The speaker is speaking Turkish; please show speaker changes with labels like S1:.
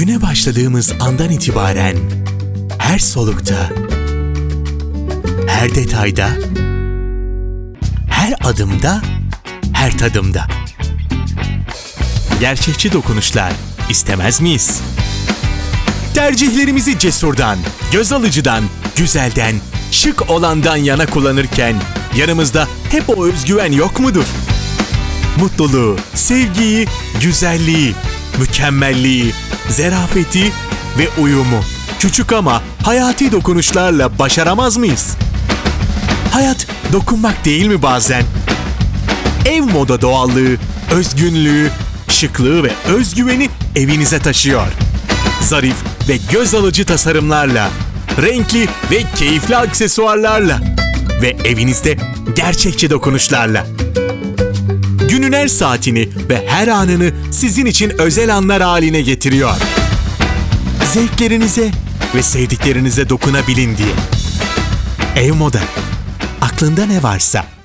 S1: Güne başladığımız andan itibaren her solukta, her detayda, her adımda, her tadımda. Gerçekçi dokunuşlar istemez miyiz? Tercihlerimizi cesurdan, göz alıcıdan, güzelden, şık olandan yana kullanırken yanımızda hep o özgüven yok mudur? Mutluluğu, sevgiyi, güzelliği, mükemmelliği, zerafeti ve uyumu küçük ama hayati dokunuşlarla başaramaz mıyız? Hayat dokunmak değil mi bazen? Ev moda doğallığı, özgünlüğü, şıklığı ve özgüveni evinize taşıyor. Zarif ve göz alıcı tasarımlarla, renkli ve keyifli aksesuarlarla ve evinizde gerçekçi dokunuşlarla. Günün her saatini ve her anını sizin için özel anlar haline getiriyor. Zevklerinize ve sevdiklerinize dokunabilin diye. Ev Moda. Aklında ne varsa